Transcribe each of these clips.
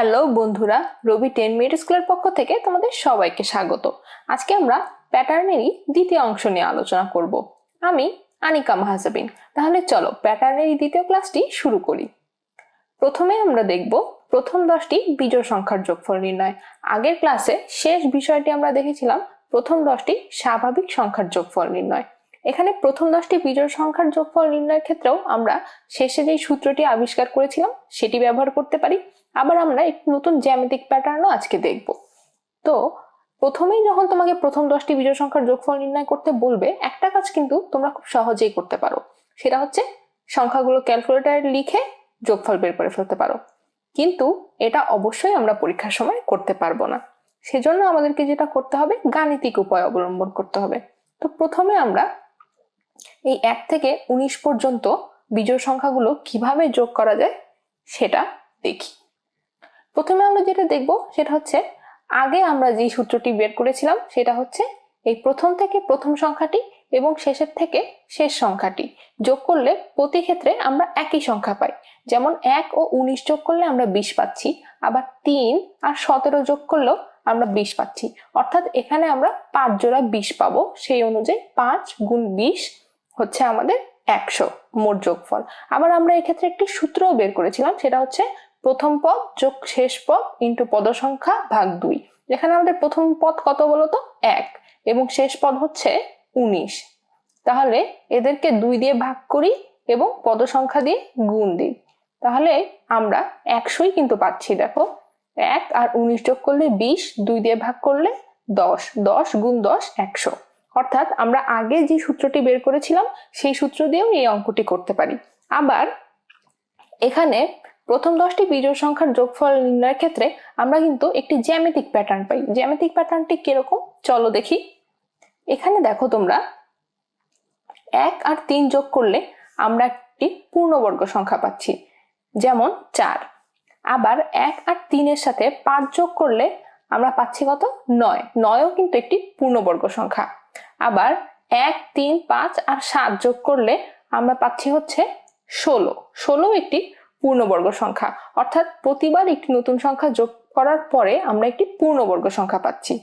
Hello বন্ধুরা, রবি ten minute স্কুলের পক্ষ থেকে তোমাদের সবাইকে স্বাগত। আজকে আমরা প্যাটার্নেরই দ্বিতীয় অংশ নিয়ে আলোচনা করব। আমি আনিকা মাহাজাবিন। তাহলে চলো প্যাটার্নেরই দ্বিতীয় ক্লাসটি শুরু করি। প্রথমে আমরা দেখব প্রথম দশটি বিজোড় সংখ্যার যোগফল নির্ণয়। আগের ক্লাসে শেষ বিষয়টি আমরা দেখেছিলাম, প্রথম দশটি স্বাভাবিক সংখ্যার যোগফল নির্ণয়। এখানে প্রথম দশটি বিজোড় সংখ্যার যোগফল নির্ণয়ের ক্ষেত্রেও আমরা শেষে যেই সূত্রটি আবিষ্কার করেছিলাম, সেটি ব্যবহার করতে পারি। আবার আমরা একটি নতুন জ্যামিতিক প্যাটার্নও আজকে দেখব। তো প্রথমেই যখন তোমাকে প্রথম দশটি বিজোড় সংখ্যার যোগফল নির্ণয় করতে বলবে, একটা কাজ কিন্তু তোমরা খুব সহজেই করতে পারো। সেটা হচ্ছে সংখ্যাগুলো ক্যালকুলেটারে লিখে যোগফল বের করে ফেলতে পারো। কিন্তু এটা অবশ্যই আমরা পরীক্ষার সময় করতে পারব না। সেজন্য আমাদেরকে যেটা করতে হবে, গাণিতিক উপায় অবলম্বন করতে হবে। তো প্রথমে আমরা এই এক থেকে উনিশ পর্যন্ত বিজোড় সংখ্যাগুলো কীভাবে যোগ করা যায় সেটা দেখি। প্রথমে আমরা যেটা দেখব সেটা হচ্ছে, আগে আমরা যে সূত্রটি বের করেছিলাম সেটা হচ্ছে এই প্রথম থেকে প্রথম সংখ্যাটি এবং শেষের থেকে শেষ সংখ্যাটি। যোগ করলে প্রতি ক্ষেত্রে আমরা একই সংখ্যা পাই। যেমন এক ও উনিশ যোগ করলে আমরা বিশ পাচ্ছি, আবার তিন আর সতেরো যোগ করলেও আমরা বিশ পাচ্ছি। অর্থাৎ এখানে আমরা পাঁচ জোড়া বিশ পাবো, সেই অনুযায়ী পাঁচ গুণ বিশ হচ্ছে আমাদের একশো, মোট যোগফল। আবার আমরা এক্ষেত্রে একটি সূত্রও বের করেছিলাম, সেটা হচ্ছে প্রথম পদ যোগ শেষ পদ ইন্টু পদ সংখ্যা ভাগ দুই। এখানে আমাদের প্রথম পদ কত বলতো? এক। এবং শেষ পদ হচ্ছে উনিশ। তাহলে এদেরকে দুই দিয়ে ভাগ করি এবং পদ সংখ্যা দিয়ে গুণ দিই। তাহলে আমরা একশোই কিন্তু পাচ্ছি, দেখো। এক আর উনিশ যোগ করলে বিশ, দুই দিয়ে ভাগ করলে দশ। দশ গুণ দশ, একশো। অর্থাৎ আমরা আগে যে সূত্রটি বের করেছিলাম, সেই সূত্র দিয়েও এই অঙ্কটি করতে পারি। আবার এখানে প্রথম দশটি বিজোড় সংখ্যার যোগফল নির্ণয়ের ক্ষেত্রে আমরা কিন্তু একটি জ্যামিতিক প্যাটার্ন পাই। জ্যামিতিক প্যাটার্নটি কীরকম? চলো দেখি। এখানে দেখো তোমরা, এক আর তিন যোগ করলে আমরা একটি পূর্ণবর্গ সংখ্যা পাচ্ছি, যেমন চার। আবার এক আর তিনের সাথে পাঁচ যোগ করলে আমরা পাচ্ছি কত? নয়। নয়ও কিন্তু একটি পূর্ণবর্গ সংখ্যা। আবার এক, তিন, পাঁচ আর সাত যোগ করলে আমরা পাচ্ছি হচ্ছে ষোলো। ষোলো একটি পূর্ণবর্গ সংখ্যা। অর্থাৎ প্রতিবার একটি নতুন সংখ্যা যোগ করার পরে আমরা একটি পূর্ণবর্গ সংখ্যা পাচ্ছি।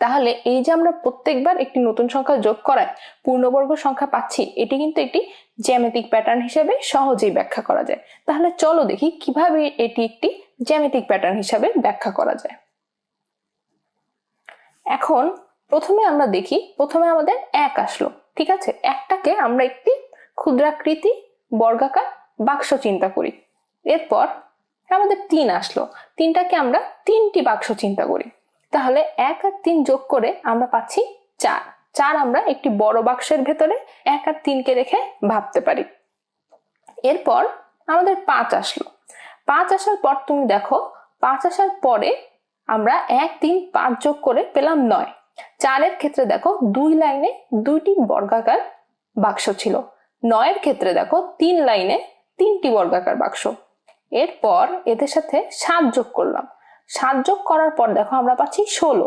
তাহলে এই যে আমরা প্রত্যেকবার একটি নতুন সংখ্যা যোগ করায় পূর্ণবর্গ সংখ্যা পাচ্ছি, এটি কিন্তু একটি জ্যামিতিক প্যাটার্ন হিসেবে সহজেই ব্যাখ্যা করা যায়। তাহলে চলো দেখি কীভাবে এটি একটি জ্যামিতিক প্যাটার্ন হিসাবে ব্যাখ্যা করা যায়। এখন প্রথমে আমরা দেখি, প্রথমে আমাদের এক আসলো, ঠিক আছে? একটাকে আমরা একটি ক্ষুদ্রাকৃতি বর্গাকার বাক্স চিন্তা করি। এরপর আমাদের তিন আসলো। তিনটাকে আমরা তিনটি বাক্স চিন্তা করি। তাহলে এক আর তিন যোগ করে আমরা পাচ্ছি চার। চার আমরা একটি বড় বাক্সের ভেতরে এক আর তিনকে রেখে ভাবতে পারি। এরপর আমাদের পাঁচ আসলো। পাঁচ আসার পর তুমি দেখো, পাঁচ আসার পরে আমরা এক, তিন, পাঁচ যোগ করে পেলাম নয়। চারের ক্ষেত্রে দেখো, দুই লাইনে দুইটি বর্গাকার বাক্স ছিল। নয়ের ক্ষেত্রে দেখো, তিন লাইনে তিনটি বর্গাকার বাক্স। এরপর এদের সাথে সাত যোগ করলাম। সাত যোগ করার পর দেখো আমরা পাচ্ছি ষোলো।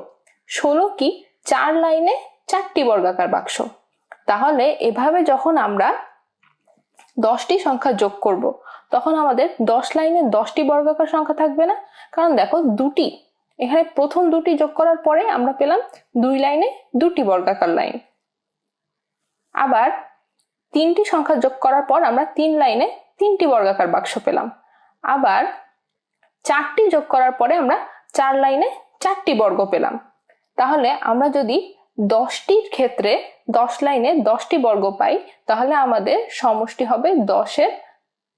ষোলো কি? চার লাইনে চারটি বর্গাকার বাক্স। তাহলে এভাবে যখন আমরা দশটি সংখ্যা যোগ করব, তখন আমাদের দশ লাইনে দশটি বর্গাকার সংখ্যা থাকবে না। কারণ দেখো দুটি। এখানে প্রথম দুটি যোগ করার পরে আমরা পেলাম দুই লাইনে দুটি বর্গাকার লাইন। আবার তিনটি সংখ্যা যোগ করার পর আমরা তিন লাইনে তিনটি বর্গাকার বাক্স পেলাম। আবার চারটি যোগ করার পরে আমরা চার লাইনে চারটি বর্গ পেলাম। তাহলে আমরা যদি দশটির ক্ষেত্রে দশ লাইনে দশটি বর্গ পাই, তাহলে আমাদের সমষ্টি হবে দশের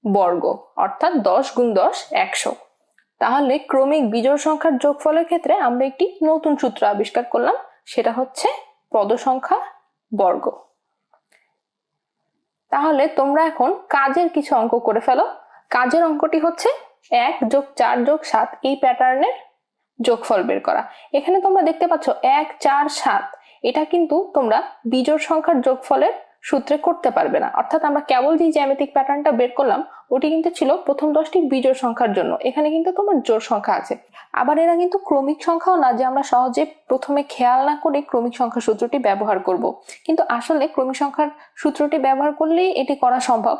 বর্গ, অর্থাৎ দশ গুণ দশ একশো। তাহলে ক্রমিক বিজোড় সংখ্যার যোগফলের ক্ষেত্রে আমরা একটি নতুন সূত্র আবিষ্কার করলাম, সেটা হচ্ছে পদ সংখ্যা বর্গ। তাহলে তোমরা এখন কাজের কিছু অঙ্ক করে ফেলো। কাজের অঙ্কটি হচ্ছে এক যোগ চার যোগ সাত, এই প্যাটার্নের যোগফল বের করা। এখানে তোমরা দেখতে পাচ্ছ এক, চার, সাত। এটা কিন্তু তোমরা বিজোড় সংখ্যার যোগফলের সূত্রে করতে পারবে না। অর্থাৎ আমরা কেবল যে জ্যামিতিক প্যাটার্নটা বের করলাম ওটি কিন্তু ছিল প্রথম দশটি বিজোড় সংখ্যার জন্য। এখানে কিন্তু তোমার জোড় সংখ্যা আছে। আবার এরা কিন্তু ক্রমিক সংখ্যাও না যে আমরা সহজে প্রথমে খেয়াল না করে ক্রমিক সংখ্যা সূত্রটি ব্যবহার করব। কিন্তু আসলে ক্রমিক সংখ্যার সূত্রটি ব্যবহার করলেই এটি করা সম্ভব।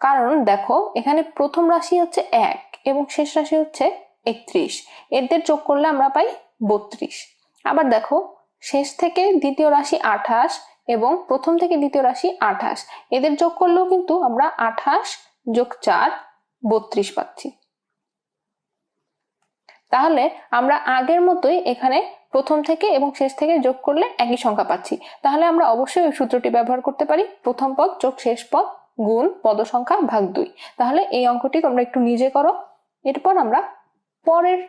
কারণ দেখো, এখানে প্রথম রাশি হচ্ছে এক এবং শেষ রাশি হচ্ছে একত্রিশ। এদের যোগ করলে আমরা পাই বত্রিশ। আবার দেখো, শেষ থেকে দ্বিতীয় রাশি আঠাশ এবং প্রথম থেকে দ্বিতীয় রাশি আঠাশ। এদের যোগ করলেও কিন্তু আমরা আঠাশ যোগ চার, বত্রিশ পাচ্ছি। তাহলে আমরা আগের মতোই এখানে প্রথম থেকে এবং শেষ থেকে যোগ করলে একই সংখ্যা পাচ্ছি। তাহলে আমরা অবশ্যই ওই সূত্রটি ব্যবহার করতে পারি। প্রথম পদ যোগ শেষ পদ গুণ পদ সংখ্যা ভাগ দুই। তাহলে এই অঙ্কটি তোমরা একটু নিজে করো। এরপর আমরা পরের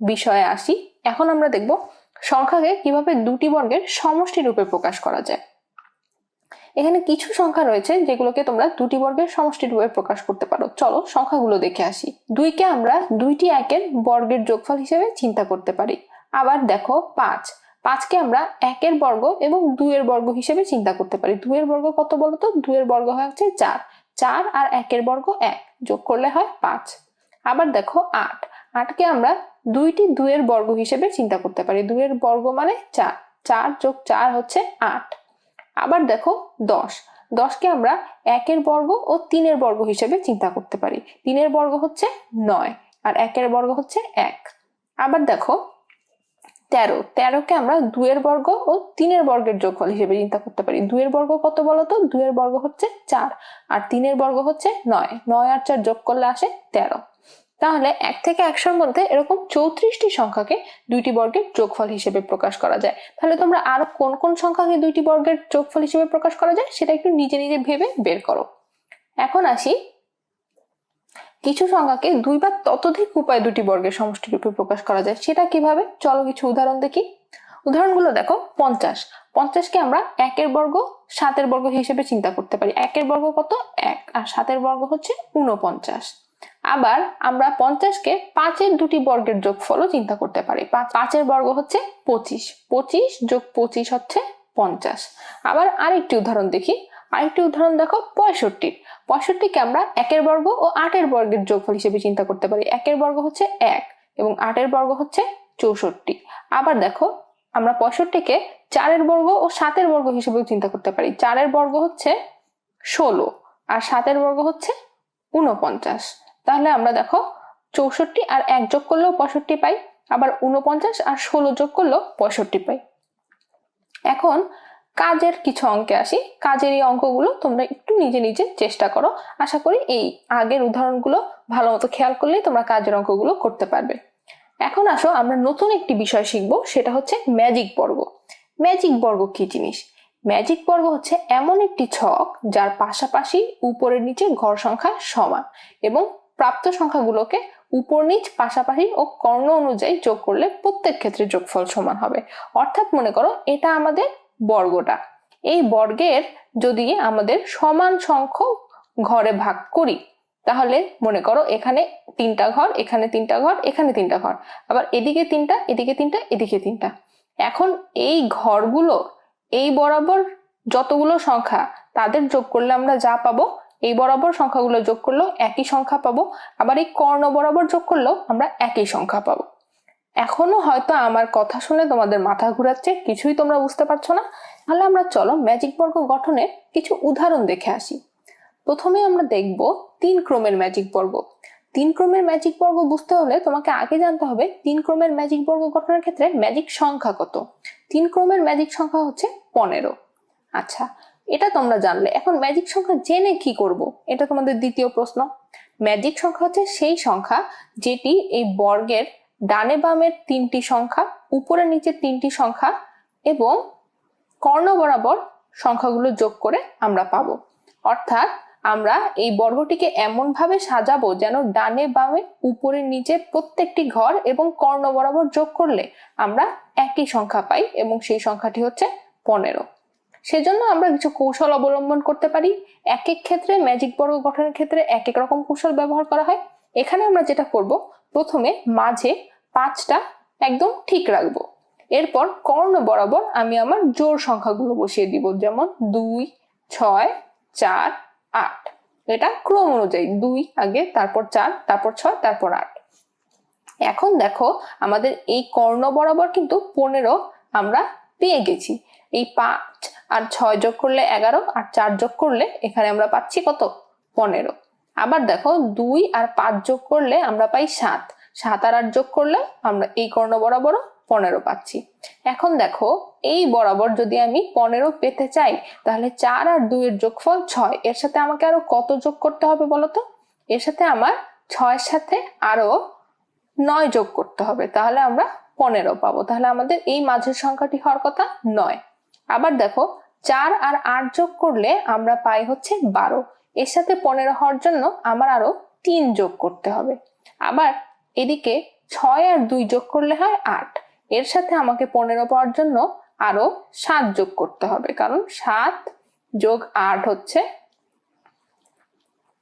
বিষয়ে আসি। এখন আমরা দেখব সংখ্যাকে কীভাবে দুটি বর্গের সমষ্টি রূপে প্রকাশ করা যায়। এখানে কিছু সংখ্যা রয়েছে যেগুলোকে তোমরা দুটি বর্গের সমষ্টি রূপে প্রকাশ করতে পারো। চলো সংখ্যাগুলো দেখে আসি। দুইকে আমরা দুইটি একের বর্গের যোগফল হিসেবে চিন্তা করতে পারি। আবার দেখো পাঁচ। পাঁচকে আমরা একের বর্গ এবং দুইয়ের বর্গ হিসেবে চিন্তা করতে পারি। দুইয়ের বর্গ কত বলতো? দুইয়ের বর্গ হয় হচ্ছে চার। চার আর একের বর্গ এক। যোগ করলে হয় পাঁচ। আবার দেখো আট। আটকে আমরা দুইটি দুইয়ের বর্গ হিসেবে চিন্তা করতে পারি। দুইয়ের বর্গ মানে চার। চার যোগ চার হচ্ছে আট। আবার দেখো দশ। দশকে আমরা একের বর্গ ও তিনের বর্গ হিসেবে চিন্তা করতে পারি। তিনের বর্গ হচ্ছে নয় আর একের বর্গ হচ্ছে এক। আবার দেখো তেরো। তেরোকে আমরা দুয়ের বর্গ ও তিনের বর্গের যোগফল হিসেবে চিন্তা করতে পারি। দুয়ের বর্গ কত বলতো দুয়ের বর্গ হচ্ছে চার। আর তিনের বর্গ হচ্ছে নয়। নয় আর চার যোগ করলে আসে তেরো। তাহলে এক থেকে একশোর মধ্যে এরকম চৌত্রিশটি সংখ্যাকে দুইটি বর্গের যোগফল হিসেবে প্রকাশ করা যায়। তাহলে তোমরা আরও কোন কোন সংখ্যাকে দুইটি বর্গের যোগফল হিসেবে প্রকাশ করা যায় সেটা একটু নিজে নিজে ভেবে বের করো। এখন আসি, কিছু সংখ্যাকে দুই বা ততোধিক উপায় দুটি বর্গের সমষ্টি রূপে প্রকাশ করা যায়। সেটা কীভাবে? চলো কিছু উদাহরণ দেখি। উদাহরণগুলো দেখো, পঞ্চাশ। পঞ্চাশকে আমরা একের বর্গ, সাতের বর্গ হিসেবে চিন্তা করতে পারি। একের বর্গ কত? এক। আর সাতের বর্গ হচ্ছে উনপঞ্চাশ আবার আমরা পঞ্চাশকে পাঁচের দুটি বর্গের যোগফলও চিন্তা করতে পারি। পাঁচের বর্গ হচ্ছে পঁচিশ। পঁচিশ যোগ পঁচিশ হচ্ছে পঞ্চাশ। আবার আরেকটি উদাহরণ দেখি। আরেকটি উদাহরণ দেখো পঁয়ষট্টির পঁয়ষট্টিকে আমরা একের বর্গ ও আটের বর্গের যোগফল হিসেবে চিন্তা করতে পারি। একের বর্গ হচ্ছে এক এবং আটের বর্গ হচ্ছে চৌষট্টি। আবার দেখো, আমরা পঁয়ষট্টিকে চারের বর্গ ও সাতের বর্গ হিসেবেও চিন্তা করতে পারি। চারের বর্গ হচ্ছে ষোলো আর সাতের বর্গ হচ্ছে উনপঞ্চাশ তাহলে আমরা দেখো চৌষট্টি আর এক যোগ করলেও পঁয়ষট্টি পাই, আবার উনপঞ্চাশ আর ষোলো যোগ করলেও পঁয়ষট্টি পাই। এখন কাজের কিছু অঙ্কে আসি। কাজের এই অঙ্কগুলো তোমরা একটু নিজে নিজে চেষ্টা করো। আশা করি এই আগের উদাহরণগুলো ভালো মতো খেয়াল করলেই তোমরা কাজের অঙ্কগুলো করতে পারবে। এখন আসো, আমরা নতুন একটি বিষয় শিখব, সেটা হচ্ছে ম্যাজিক বর্গ। ম্যাজিক বর্গ কি জিনিস? ম্যাজিক বর্গ হচ্ছে এমন একটি ছক যার পাশাপাশি উপরের নিচে ঘর সংখ্যা সমান এবং প্রাপ্ত সংখ্যাগুলোকে উপর নিচ, পাশাপাশি ও কর্ণ অনুযায়ী যোগ করলে প্রত্যেক ক্ষেত্রে যোগফল সমান হবে। অর্থাৎ মনে করো এটা আমাদের বর্গটা। এই বর্গের যদি আমাদের সমান সংখ্যক ঘরে ভাগ করি, তাহলে মনে করো এখানে তিনটা ঘর, এখানে তিনটা ঘর, এখানে তিনটা ঘর। আবার এদিকে তিনটা এদিকে তিনটা এদিকে তিনটা। এখন এই ঘরগুলো, এই বরাবর যতগুলো সংখ্যা, তাদের যোগ করলে আমরা যা পাবো? এই বরাবর সংখ্যাগুলো যোগ করলেও একই সংখ্যা পাবো। আবার এই কর্ণ বরাবর যোগ করলেও আমরা একই সংখ্যা পাবো। এখনও হয়তো আমার কথা শুনে তোমাদের মাথা ঘুরাচ্ছে, কিছুই তোমরা বুঝতে পারছ না। তাহলে আমরা চলো ম্যাজিক বর্গ গঠনের কিছু উদাহরণ দেখে আসি। প্রথমে আমরা দেখব তিন ক্রমের ম্যাজিক বর্গ। তিন ক্রমের ম্যাজিক বর্গ বুঝতে হলে তোমাকে আগে জানতে হবে তিন ক্রমের ম্যাজিক বর্গ গঠনের ক্ষেত্রে ম্যাজিক সংখ্যা কত। তিন ক্রমের ম্যাজিক সংখ্যা হচ্ছে পনেরো। আচ্ছা এটা তোমরা জানলে। এখন ম্যাজিক সংখ্যা জেনে কি করব? এটা তোমাদের দ্বিতীয় প্রশ্ন। ম্যাজিক সংখ্যা হচ্ছে সেই সংখ্যা যেটি এই বর্গের ডানে বামের তিনটি সংখ্যা, উপরে নিচের তিনটি সংখ্যা এবং কর্ণ বরাবর সংখ্যাগুলো যোগ করে আমরা পাব। অর্থাৎ আমরা এই বর্গটিকে এমন ভাবে সাজাবো যেন ডানে বামে, উপরে নিচে প্রত্যেকটি ঘর এবং কর্ণ বরাবর যোগ করলে আমরা একই সংখ্যা পাই এবং সেই সংখ্যাটি হচ্ছে পনেরো। সেজন্য আমরা কিছু কৌশল অবলম্বন করতে পারি। এক এক ক্ষেত্রে ম্যাজিক বর্গ গঠনের ক্ষেত্রে এক এক রকম কৌশল ব্যবহার করা হয়। এখানে আমরা যেটা করব, প্রথমে মাঝে পাঁচটা একদম ঠিক রাখব। এরপর কর্ণ বরাবর আমি আমার জোর সংখ্যাগুলো বসিয়ে দিব, যেমন দুই, ছয়, চার, আট। এটা ক্রম অনুযায়ী, দুই আগে, তারপর চার, তারপর ছয়, তারপর আট। এখন দেখো, আমাদের এই কর্ণ বরাবর কিন্তু পনেরো আমরা পেয়ে গেছি। এই পাঁচ আর ছয় যোগ করলে এগারো আর চার যোগ করলে এখানে আমরা পাচ্ছি কত? পনেরো। আবার দেখো, দুই আর পাঁচ যোগ করলে আমরা পাই সাত। সাত আর আট যোগ করলে আমরা এই কর্ণ বরাবর পনেরো পাচ্ছি। এখন দেখো, এই বরাবর যদি আমি পনেরো পেতে চাই, তাহলে চার আর দুইয়ের যোগফল ছয়। এর সাথে আমাকে আরও কত যোগ করতে হবে বলতো এর সাথে আমার ছয়ের সাথে আরও নয় যোগ করতে হবে। তাহলে আমরা পনেরো পাবো। তাহলে আমাদের এই মাঝের সংখ্যাটি হওয়ার কথা নয়। আবার দেখো, চার আর আট যোগ করলে আমরা পাই হচ্ছে বারো। এর সাথে পনেরো হওয়ার জন্য আমার আরও তিন যোগ করতে হবে। আবার এদিকে ছয় আর দুই যোগ করলে হয় আট। এর সাথে আমাকে পনেরো পাওয়ার জন্য আরও সাত যোগ করতে হবে, কারণ সাত যোগ আট হচ্ছে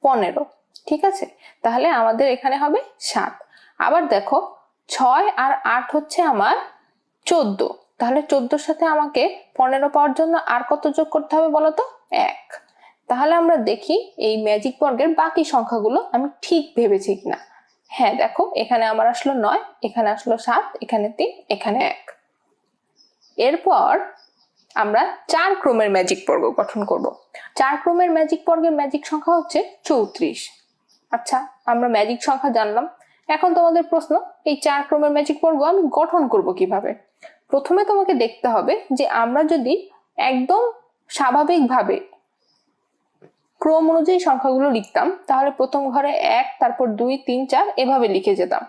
পনেরো। ঠিক আছে? তাহলে আমাদের এখানে হবে সাত। আবার দেখো, ছয় আর আট হচ্ছে আমার চোদ্দ। তাহলে চোদ্দোর সাথে আমাকে পনেরো পাওয়ার জন্য আর কত যোগ করতে হবে বলো তো? এক। তাহলে আমরা দেখি এই ম্যাজিক বর্গের বাকি সংখ্যাগুলো আমি ঠিক ভেবেছি কিনা। হ্যাঁ দেখো, এখানে আমার আসলো নয়, এখানে আসলো সাত, এখানে তিন, এখানে এক। এরপর আমরা চার ক্রমের ম্যাজিক বর্গ গঠন করব। চার ক্রমের ম্যাজিক বর্গের ম্যাজিক সংখ্যা হচ্ছে চৌত্রিশ। আচ্ছা আমরা ম্যাজিক সংখ্যা জানলাম। এখন তোমাদের প্রশ্ন, এই চার ক্রমের ম্যাজিক বর্গ আমি গঠন করব কীভাবে? প্রথমে তোমাকে দেখতে হবে যে আমরা যদি একদম স্বাভাবিকভাবে ক্রম অনুযায়ী সংখ্যাগুলো লিখতাম, তাহলে প্রথম ঘরে এক, তারপর দুই, তিন, চার এভাবে লিখে যেতাম।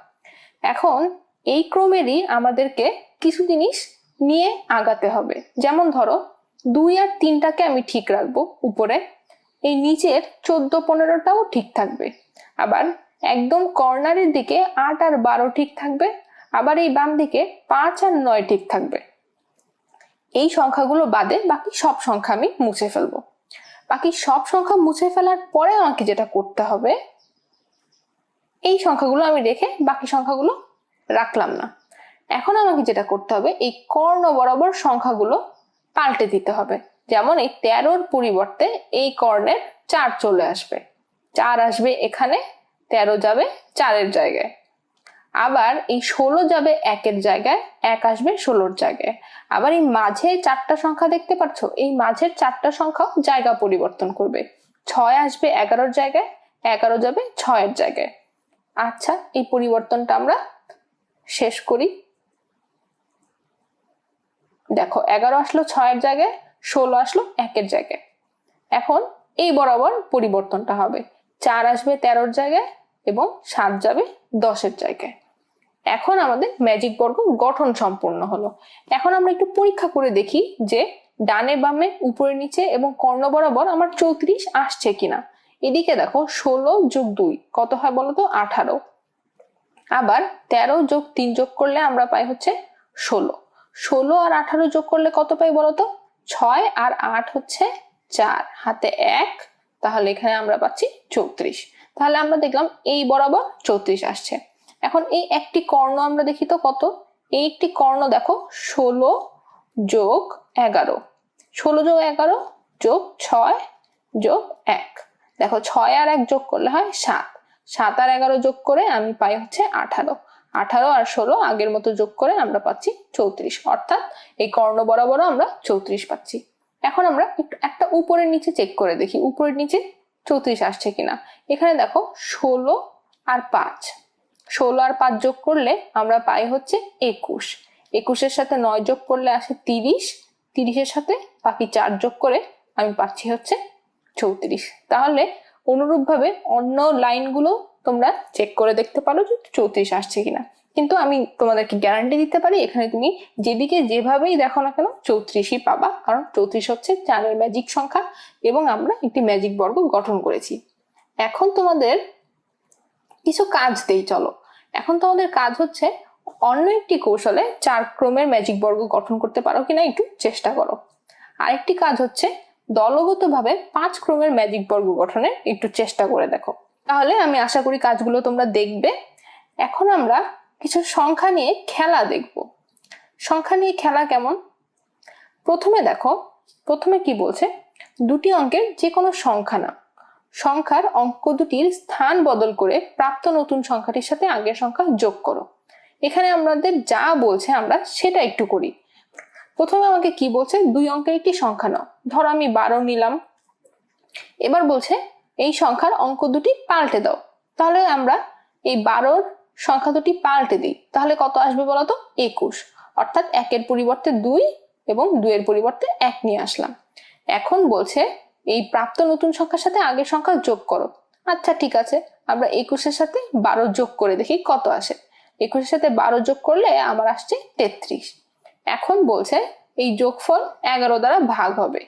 এখন এই ক্রমেরই আমাদেরকে কিছু জিনিস নিয়ে আগাতে হবে। যেমন ধরো, দুই আর তিনটাকে আমি ঠিক রাখব উপরে, এই নিচের চোদ্দ, পনেরোটাও ঠিক থাকবে। আবার একদম কর্নারের দিকে আট আর বারো ঠিক থাকবে আবার এই বাম দিকে পাঁচ আর নয় ঠিক থাকবে। এই সংখ্যাগুলো বাদে বাকি সব সংখ্যা আমি মুছে ফেলব। বাকি সব সংখ্যা মুছে ফেলার পরে আমাকে যেটা করতে হবে, এই সংখ্যাগুলো আমি রেখে বাকি সংখ্যাগুলো রাখলাম না। এখন আমাকে যেটা করতে হবে, এই কর্ণ বরাবর সংখ্যাগুলো পাল্টে দিতে হবে। যেমন এই তেরোর পরিবর্তে এই কর্ণের চার চলে আসবে। চার আসবে এখানে, তেরো যাবে চারের জায়গায়। আবার এই ষোলো যাবে একের জায়গায়, এক আসবে ষোলোর জায়গায়। আবার এই মাঝে চারটা সংখ্যা দেখতে পাচ্ছ এই মাঝের চারটা সংখ্যাও জায়গা পরিবর্তন করবে। ছয় আসবে এগারোর জায়গায়, এগারো যাবে ছয়ের জায়গায়। আচ্ছা এই পরিবর্তনটা আমরা শেষ করি। দেখো, এগারো আসলো ছয়ের জায়গায়, ষোলো আসলো একের জায়গায়। এখন এই বরাবর পরিবর্তনটা হবে। চার আসবে তেরোর জায়গায় এবং সাত যাবে দশের জায়গায়। এখন আমাদের ম্যাজিক বর্গ গঠন সম্পূর্ণ হলো। এখন আমরা একটু পরীক্ষা করে দেখি যে ডানে বামে, উপরে নিচে এবং কর্ণ বরাবর আমার চৌত্রিশ আসছে কিনা। এদিকে দেখো ষোলো যোগ দুই, কত হয় বলতো আঠারো। আবার তেরো যোগ তিন যোগ করলে আমরা পাই হচ্ছে ষোলো। ষোলো আর আঠারো যোগ করলে কত পাই বলতো ছয় আর আট হচ্ছে চার, হাতে এক, তাহলে এখানে আমরা পাচ্ছি চৌত্রিশ। তাহলে আমরা দেখলাম এই বরাবর চৌত্রিশ আসছে। এখন এই একটি কর্ণ আমরা দেখি তো কত? এই একটি কর্ণ দেখো, ষোলো যোগ এগারো। ষোলো যোগ এগারো যোগ ছয় যোগ এক। দেখো ছয় আর এক যোগ করলে হয় সাত। সাত আর এগারো যোগ করে আমি পাই হচ্ছে আঠারো। আঠারো আর ষোলো আগের মতো যোগ করে আমরা পাচ্ছি চৌত্রিশ। অর্থাৎ এই কর্ণ বরাবরও আমরা চৌত্রিশ পাচ্ছি। এখন আমরা একটু একটা উপরের নিচে চেক করে দেখি। উপরের নিচে চৌত্রিশ আসছে কিনা। এখানে দেখো ষোলো আর পাঁচ। ষোলো আর পাঁচ যোগ করলে আমরা পাই হচ্ছে একুশ। একুশের সাথে নয় যোগ করলে আসে তিরিশ। তিরিশের সাথে বাকি চার যোগ করে আমি পাচ্ছি হচ্ছে চৌত্রিশ। তাহলে অনুরূপভাবে অন্য লাইনগুলো তোমরা চেক করে দেখতে পারো যে চৌত্রিশ আসছে কিনা। কিন্তু আমি তোমাদেরকে গ্যারান্টি দিতে পারি, এখানে তুমি যেদিকে যেভাবেই দেখো না কেন চৌত্রিশই পাবা। কারণ চৌত্রিশ হচ্ছে চারের ম্যাজিক সংখ্যা এবং আমরা একটি ম্যাজিক বর্গ গঠন করেছি। এখন তোমাদের কিছু কাজ দেই, চলো। এখন তোমাদের কাজ হচ্ছে অন্য একটি কৌশলে চার ক্রমের ম্যাজিক বর্গ গঠন করতে পারো কিনা একটু চেষ্টা করো। আরেকটি কাজ হচ্ছে দলগতভাবে পাঁচ ক্রমের ম্যাজিক বর্গ গঠনের একটু চেষ্টা করে দেখো। তাহলে আমি আশা করি কাজগুলো তোমরা দেখবে। এখন আমরা কিছু সংখ্যা নিয়ে খেলা দেখব। সংখ্যা নিয়ে খেলা কেমন? প্রথমে দেখো, প্রথমে কি বলছে? দুটি অঙ্কের যে কোনো সংখ্যা না সংখ্যার অঙ্ক দুটির স্থান বদল করে প্রাপ্ত নতুন সংখ্যাটির সাথে আগের সংখ্যা যোগ করো। এখানে আমাদের যা বলছে আমরা সেটা একটু করি। প্রথমে আমাকে কি বলছে? দুই অঙ্কের একটি সংখ্যা নাও। ধরো আমি বারো নিলাম। এবার বলছে, এই সংখ্যার অঙ্ক দুটি পাল্টে দাও। তাহলে আমরা এই বারোর সংখ্যা দুটি পাল্টে দিই। তাহলে কত আসবে বলতো একুশ। অর্থাৎ একের পরিবর্তে দুই এবং দুইয়ের পরিবর্তে এক নিয়ে আসলাম। এখন বলছে এই প্রাপ্ত নতুন সংখ্যার সাথে আগের সংখ্যা যোগ করো। আচ্ছা ঠিক আছে। আমরা একুশের সাথে বারো যোগ করে দেখি কত আসে। একুশের সাথে বারো যোগ করলে আমার আসছে তেত্রিশ। এখন বলছে এই যোগফল এগারো দ্বারা ভাগ হবে।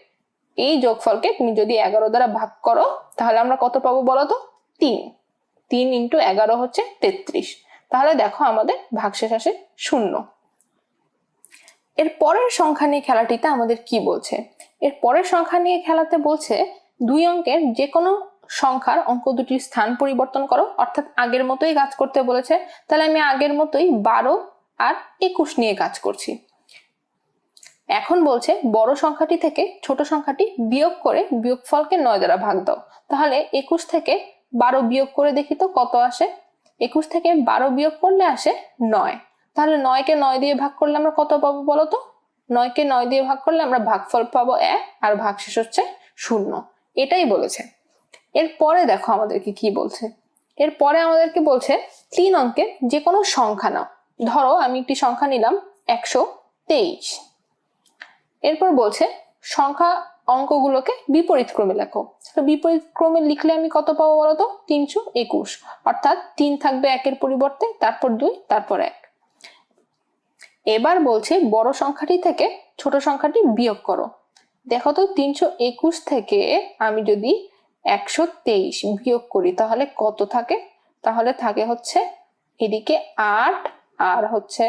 এই যোগফলকে তুমি যদি এগারো দ্বারা ভাগ করো, তাহলে আমরা কত পাবো বলো তো? তিন। তিন ইন্টু এগারো হচ্ছে তেত্রিশ। তাহলে দেখো আমাদের ভাগশেষ আসে শূন্য। এর পরের সংখ্যা নিয়ে খেলাটিতে আমাদের কি বলছে? এর পরের সংখ্যা নিয়ে খেলাতে বলছে দুই অঙ্কের যে কোনো সংখ্যার অঙ্ক দুটির স্থান পরিবর্তন করো। অর্থাৎ আগের মতোই কাজ করতে বলেছে। তাহলে আমি আগের মতোই বারো আর একুশ নিয়ে কাজ করছি। এখন বলছে বড় সংখ্যাটি থেকে ছোট সংখ্যাটি বিয়োগ করে বিয়োগফলকে নয় দ্বারা ভাগ দাও। তাহলে একুশ থেকে বারো বিয়োগ করে দেখি তো কত আসে? একুশ থেকে বারো বিয়োগ করলে আসে নয়। তাহলে নয়কে নয় দিয়ে ভাগ করলে আমরা কত পাবো বলো তো? নয়কে নয় দিয়ে ভাগ করলে আমরা ভাগফল পাবো এক আর ভাগশেষ হচ্ছে শূন্য। এটাই বলেছে। এরপরে দেখো আমাদেরকে কি বলছে। এরপরে আমাদেরকে বলছে তিন অঙ্কের যে কোনো সংখ্যা নাও। ধরো আমি একটি সংখ্যা নিলাম একশো তেইশ। এরপর বলছে সংখ্যা অঙ্কগুলোকে বিপরীত ক্রমে লেখো। তো বিপরীত ক্রমে লিখলে আমি কত পাবো বলতো তিনশো একুশ। অর্থাৎ তিন থাকবে একের পরিবর্তে, তারপর দুই, তারপর এক। এবার বলছে বড় সংখ্যাটি থেকে ছোট সংখ্যাটি বিয়োগ করো। দেখো তো, তিনশো একুশ থেকে আমি যদি একশো তেইশ বিয়োগ করি, তাহলে কত থাকে? তাহলে থাকে হচ্ছে এদিকে আট, আর হচ্ছে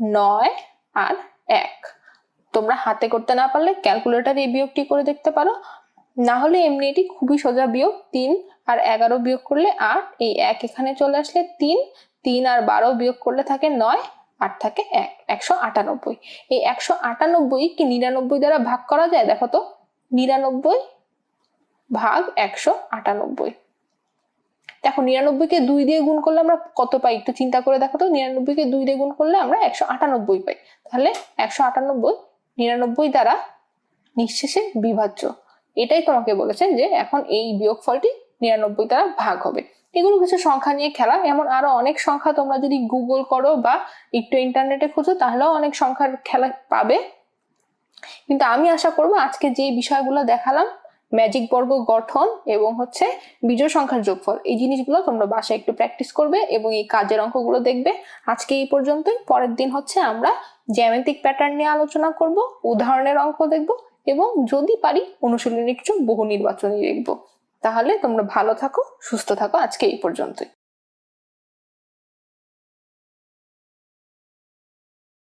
নয়, আর এক। তোমরা হাতে করতে না পারলে ক্যালকুলেটার এই বিয়োগটি করে দেখতে পারো। না হলে এমনি এটি খুবই সোজা বিয়োগ, তিন আর এগারো বিয়োগ করলে আট, এই এক এখানে চলে আসলে তিন তিন আর বারো বিয়োগ করলে থাকে নয় আর থাকে এক, একশো আটানব্বই। এই একশো আটানব্বই কি নিরানব্বই দ্বারা ভাগ করা যায়? দেখো তো, নিরানব্বই ভাগ একশো আটানব্বই। দেখো, নিরানব্বইকে দুই দিয়ে গুণ করলে আমরা কত পাই? একটু চিন্তা করে দেখো তো, নিরানব্বইকে দুই দিয়ে গুণ করলে আমরা একশো আটানব্বই পাই। তাহলে একশো আটানব্বই নিরানব্বই দ্বারা নিঃশেষে বিভাজ্য। এটাই তোমাকে বলেছেন যে এখন এই বিয়োগফলটি নিরানব্বই দ্বারা ভাগ হবে। এগুলো কিছু সংখ্যা নিয়ে খেলা। এমন আরও অনেক সংখ্যা তোমরা যদি গুগল করো বা একটু ইন্টারনেটে খোঁজো, তাহলেও অনেক সংখ্যার খেলা পাবে। কিন্তু আমি আশা করব আজকে যে বিষয়গুলো দেখালাম ম্যাজিক বর্গ, গঠন এবং হচ্ছে বিজয় সংখ্যার যোগফল, এই জিনিসগুলো তোমরা বাসায় একটু প্র্যাকটিস করবে এবং এই কাজের অঙ্কগুলো দেখবে। আজকে এই পর্যন্তই। পরের দিন হচ্ছে আমরা জ্যামিতিক প্যাটার্ন নিয়ে আলোচনা করব, উদাহরণের অঙ্ক দেখব এবং যদি পারি অনুশীলনী কিছু বহু নির্বাচনী দেখব। তাহলে তোমরা ভালো থাকো সুস্থ থাকো আজকে এই পর্যন্তই।